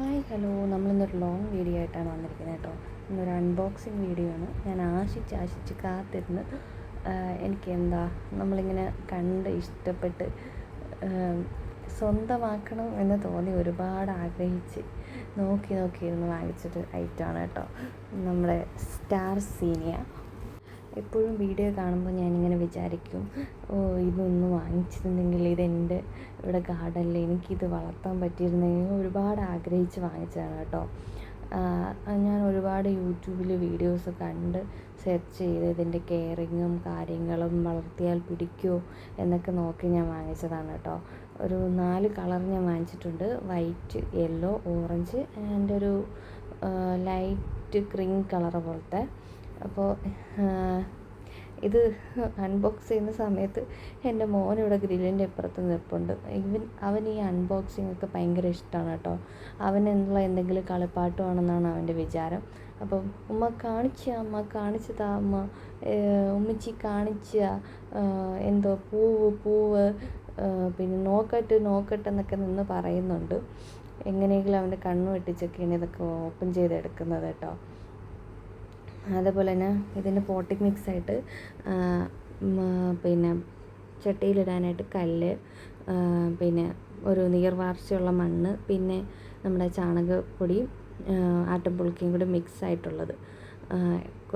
Hi hello നമ്മളിന്നൊരു long video ആയിട്ടാണ് വന്നിരിക്കുന്നത് കേട്ടോ. ഇന്നൊരു അൺബോക്സിങ് വീഡിയോ ആണ്. ഞാൻ ആശിച്ച് ആശിച്ച് കാത്തിരുന്ന് എനിക്ക് എന്താ നമ്മളിങ്ങനെ കണ്ട് ഇഷ്ടപ്പെട്ട് സ്വന്തമാക്കണം എന്ന് തോന്നി ഒരുപാട് ആഗ്രഹിച്ച് നോക്കി നോക്കി വാങ്ങിച്ചിട്ട് വാങ്ങിച്ചൊരു ഐറ്റമാണ് കേട്ടോ. നമ്മുടെ സ്റ്റാർ സീനിയ എപ്പോഴും വീഡിയോ കാണുമ്പോൾ ഞാനിങ്ങനെ വിചാരിക്കും ഓ ഇതൊന്ന് വാങ്ങിച്ചിരുന്നെങ്കിൽ ഇതെന്റെ ഇവിടെ ഗാർഡനിൽ എനിക്കിത് വളർത്താൻ പറ്റിയിരുന്നെങ്കിൽ ഒരുപാട് ആഗ്രഹിച്ച് വാങ്ങിച്ചതാണ് കേട്ടോ. ഞാൻ ഒരുപാട് യൂട്യൂബിൽ വീഡിയോസ് കണ്ട് സെർച്ച് ചെയ്ത് ഇതിന്റെ കെയറിങ്ങും കാര്യങ്ങളും വളർത്തിയാൽ പിടിക്കുമോ എന്നൊക്കെ നോക്കി ഞാൻ വാങ്ങിച്ചതാണ് കേട്ടോ. ഒരു നാല് കളർ ഞാൻ വാങ്ങിച്ചിട്ടുണ്ട്. വൈറ്റ് യെല്ലോ ഓറഞ്ച് ആൻഡ് ഒരു ലൈറ്റ് ക്രീം കളർ പോലത്തെ അപ്പോൾ ഇത് അൺബോക്സ് ചെയ്യുന്ന സമയത്ത് എന്റെ മോൻ ഇവിടെ ഗ്രില്ലിന്റെ ഇപ്പുറത്ത് നിൽപ്പുണ്ട്. ഇവൻ അവൻ ഈ അൺബോക്സിങ് ഒക്കെ ഭയങ്കര ഇഷ്ടമാണ് കേട്ടോ. അവൻ എന്നുള്ള എന്തെങ്കിലും കളിപ്പാട്ടമാണെന്നാണ് അവന്റെ വിചാരം. അപ്പം ഉമ്മ കാണിച്ച അമ്മ കാണിച്ചതാ അമ്മ ഉമ്മച്ചി കാണിച്ച എന്തോ പൂവ് പൂവ് പിന്നെ നോക്കട്ട് നോക്കട്ട് എന്നൊക്കെ നിന്ന് പറയുന്നുണ്ട്. എങ്ങനെയെങ്കിലും അവന്റെ കണ്ണ് വെട്ടിച്ചൊക്കെയാണ് ഇതൊക്കെ ഓപ്പൺ ചെയ്തെടുക്കുന്നത് കേട്ടോ. അതേപോലെ തന്നെ ഇതിന്റെ പോട്ടിക് മിക്സായിട്ട് പിന്നെ ചട്ടിയിലിടാനായിട്ട് കല്ല് പിന്നെ ഒരു നീർവാർച്ചയുള്ള മണ്ണ് പിന്നെ നമ്മുടെ ചാണകപ്പൊടിയും ആട്ടുംപുളിക്കയും കൂടി മിക്സ് ആയിട്ടുള്ളത്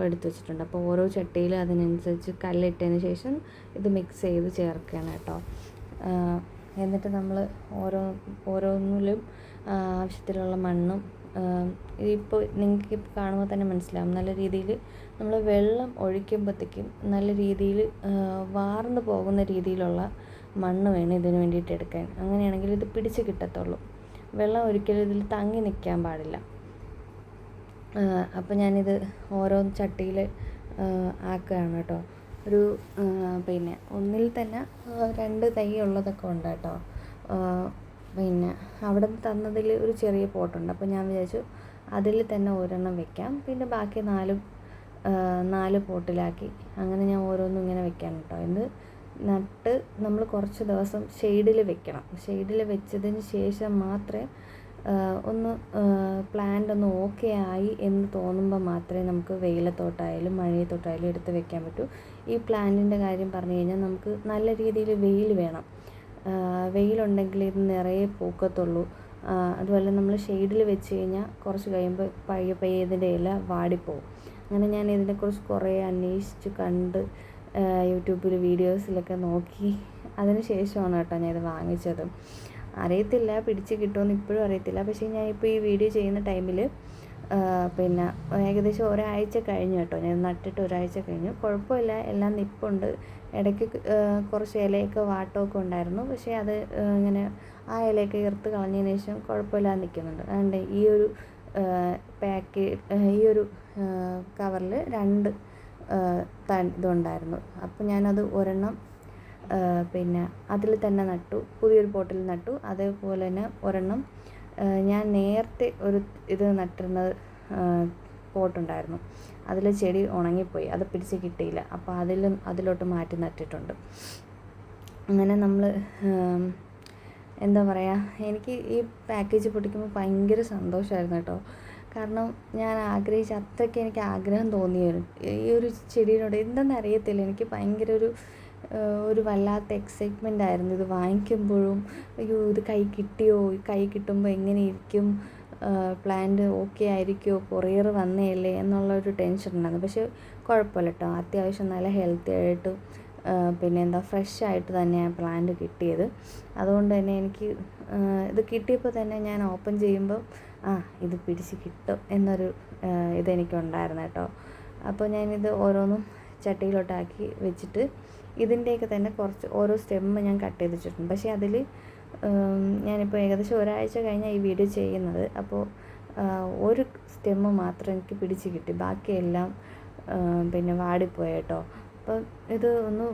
എടുത്തു വെച്ചിട്ടുണ്ട്. അപ്പോൾ ഓരോ ചട്ടിയിലും അതിനനുസരിച്ച് കല്ലിട്ടതിന് ശേഷം ഇത് മിക്സ് ചെയ്ത് ചേർക്കുകയാണ് കേട്ടോ. എന്നിട്ട് നമ്മൾ ഓരോ ഓരോന്നിലും ആവശ്യത്തിലുള്ള മണ്ണും ഇപ്പോൾ നിങ്ങൾക്ക് ഇപ്പോൾ കാണുമ്പോൾ തന്നെ മനസ്സിലാവും. നല്ല രീതിയിൽ നമ്മൾ വെള്ളം ഒഴിക്കുമ്പോഴത്തേക്കും നല്ല രീതിയിൽ വാർന്നു പോകുന്ന രീതിയിലുള്ള മണ്ണ് വേണം ഇതിന് വേണ്ടിയിട്ട് എടുക്കാൻ. അങ്ങനെയാണെങ്കിൽ ഇത് പിടിച്ച് കിട്ടത്തുള്ളൂ. വെള്ളം ഒരിക്കലും ഇതിൽ തങ്ങി നിൽക്കാൻ പാടില്ല. അപ്പോൾ ഞാനിത് ഓരോ ചട്ടിയിൽ ആക്കുകയാണ് കേട്ടോ. ഒരു പിന്നെ ഒന്നിൽ തന്നെ രണ്ട് തൈ ഉള്ളതൊക്കെ ഉണ്ട് കേട്ടോ. പിന്നെ അവിടെ നിന്ന് തന്നതിൽ ഒരു ചെറിയ പോട്ടുണ്ട്. അപ്പോൾ ഞാൻ വിചാരിച്ചു അതിൽ തന്നെ ഒരെണ്ണം വെക്കാം. പിന്നെ ബാക്കി നാലും നാല് പോട്ടിലാക്കി. അങ്ങനെ ഞാൻ ഓരോന്നും ഇങ്ങനെ വെക്കാൻ കേട്ടോ. ഇത് നട്ട് നമ്മൾ കുറച്ച് ദിവസം ഷെയ്ഡിൽ വെക്കണം. ഷെയ്ഡിൽ വെച്ചതിന് ശേഷം മാത്രമേ ഒന്ന് പ്ലാന്റ് ഒന്ന് ഓക്കെ ആയി എന്ന് തോന്നുമ്പോൾ മാത്രമേ നമുക്ക് വെയിലത്തോട്ടായാലും മഴയത്തോട്ടായാലും എടുത്ത് വെക്കാൻ പറ്റൂ. ഈ പ്ലാന്റിന്റെ കാര്യം പറഞ്ഞു കഴിഞ്ഞാൽ നമുക്ക് നല്ല രീതിയിൽ വെയിൽ വേണം. വെയിലുണ്ടെങ്കിൽ ഇത് നിറയെ പൂക്കത്തുള്ളൂ. അതുപോലെ നമ്മൾ ഷെയ്ഡിൽ വെച്ച് കഴിഞ്ഞാൽ കുറച്ച് കഴിയുമ്പോൾ പയ്യെ പയ്യെ ഇതിന്റെ ഇല വാടിപ്പോവും. അങ്ങനെ ഞാൻ ഇതിനെക്കുറിച്ച് കുറേ അന്വേഷിച്ച് കണ്ട് യൂട്യൂബിൽ വീഡിയോസിലൊക്കെ നോക്കി. അതിന് ശേഷമാണ് കേട്ടോ ഞാൻ ഇത് വാങ്ങിച്ചത്. അറിയത്തില്ല പിടിച്ച് കിട്ടുമെന്ന് ഇപ്പോഴും അറിയത്തില്ല. പക്ഷേ ഞാൻ ഇപ്പോൾ ഈ വീഡിയോ ചെയ്യുന്ന ടൈമിൽ പിന്നെ ഏകദേശം ഒരാഴ്ച കഴിഞ്ഞു കേട്ടോ. ഞാൻ നട്ടിട്ട് ഒരാഴ്ച കഴിഞ്ഞു. കുഴപ്പമില്ല. എല്ലാം നിപ്പുണ്ട്. ഇടയ്ക്ക് കുറച്ച് ഇലയൊക്കെ വാട്ടമൊക്കെ ഉണ്ടായിരുന്നു. പക്ഷേ അത് ഇങ്ങനെ ആ ഇലയൊക്കെ ഇറുത്ത് കളഞ്ഞതിന് ശേഷം കുഴപ്പമില്ലാതെ നിൽക്കുന്നുണ്ട്. അതുകൊണ്ട് ഈ ഒരു പാക്ക് ഈ ഒരു കവറിൽ രണ്ട് ഇതുണ്ടായിരുന്നു. അപ്പോൾ ഞാനത് ഒരെണ്ണം പിന്നെ അതിൽ തന്നെ നട്ടു. പുതിയൊരു പോട്ടിൽ നട്ടു. അതേപോലെ തന്നെ ഒരെണ്ണം ഞാൻ നേരത്തെ ഒരു ഇത് നട്ടിരുന്നത് പോട്ടുണ്ടായിരുന്നു. അതിൽ ചെടി ഉണങ്ങിപ്പോയി. അത് പിടിച്ച് കിട്ടിയില്ല. അപ്പോൾ അതിൽ അതിലോട്ട് മാറ്റി നട്ടിട്ടുണ്ട്. അങ്ങനെ നമ്മൾ എന്താ പറയുക എനിക്ക് ഈ പാക്കേജ് പൊട്ടിക്കുമ്പോൾ ഭയങ്കര സന്തോഷമായിരുന്നു കേട്ടോ. കാരണം ഞാൻ ആഗ്രഹിച്ച അത്രയ്ക്ക് എനിക്ക് ആഗ്രഹം തോന്നിയായിരുന്നു. ഈ ഒരു ചെടിയോട് എന്തെന്ന് അറിയത്തില്ല എനിക്ക് ഭയങ്കര ഒരു ഒരു വല്ലാത്ത എക്സൈറ്റ്മെന്റ് ആയിരുന്നു. ഇത് വാങ്ങിക്കുമ്പോഴും അയ്യോ ഇത് കൈ കിട്ടിയോ? കൈ കിട്ടുമ്പോൾ എങ്ങനെ ഇരിക്കും പ്ലാന്റ് ഓക്കെ ആയിരിക്കുമോ കൊറിയർ വന്നേയല്ലേ? എന്നുള്ളൊരു ടെൻഷൻ ഉണ്ടായിരുന്നു. പക്ഷേ കുഴപ്പമില്ല കേട്ടോ അത്യാവശ്യം നല്ല ഹെൽത്തി ആയിട്ട് പിന്നെ എന്താ ഫ്രഷ് ആയിട്ട് തന്നെയാണ് പ്ലാന്റ് കിട്ടിയത്. അതുകൊണ്ട് തന്നെ എനിക്ക് ഇത് കിട്ടിയപ്പോൾ തന്നെ ഞാൻ ഓപ്പൺ ചെയ്യുമ്പോൾ ആ ഇത് പിടിച്ച് കിട്ടും എന്നൊരു ഇതെനിക്കുണ്ടായിരുന്നു കേട്ടോ അപ്പോൾ ഞാനിത് ഓരോന്നും ചട്ടിയിലോട്ടാക്കി വെച്ചിട്ട് ഇതിന്റെയൊക്കെ തന്നെ കുറച്ച് ഓരോ സ്റ്റെമ്മ് ഞാൻ കട്ട് ചെയ്ത് വെച്ചിട്ടുണ്ട് പക്ഷേ അതിൽ ഞാനിപ്പോൾ ഏകദേശം ഒരാഴ്ച കഴിഞ്ഞാൽ ഈ വീഡിയോ ചെയ്യുന്നത്. അപ്പോൾ ഒരു സ്റ്റെമ്മ് മാത്രം എനിക്ക് പിടിച്ച് കിട്ടി. ബാക്കിയെല്ലാം പിന്നെ വാടിപ്പോയി കേട്ടോ. അപ്പം ഇത് ഒന്ന്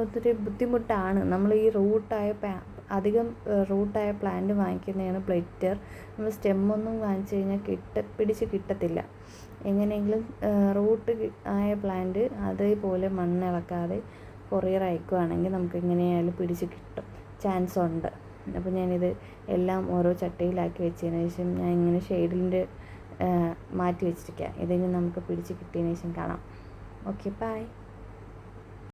ഒത്തിരി ബുദ്ധിമുട്ടാണ്. നമ്മൾ ഈ റൂട്ടായ അധികം റൂട്ടായ പ്ലാന്റ് വാങ്ങിക്കുന്നതാണ് ബ്ലിറ്റർ നമ്മൾ സ്റ്റെമ്മൊന്നും വാങ്ങിച്ചു കഴിഞ്ഞാൽ കിട്ട പിടിച്ച് കിട്ടത്തില്ല. എങ്ങനെയെങ്കിലും റൂട്ട് ആയ പ്ലാന്റ് അതേപോലെ മണ്ണിളക്കാതെ കൊറിയർ അയക്കുകയാണെങ്കിൽ നമുക്ക് എങ്ങനെയായാലും പിടിച്ച് കിട്ടും. ചാൻസ് ഉണ്ട്. അപ്പോൾ ഞാനിത് എല്ലാം ഓരോ ചട്ടയിലാക്കി വെച്ചതിന് ശേഷം ഞാൻ ഇങ്ങനെ ഷെയ്ഡിന്റെ മാറ്റി വെച്ചിരിക്കുക ഇതിന് നമുക്ക് പിടിച്ച് കിട്ടിയതിന് ശേഷം കാണാം. Okay bye.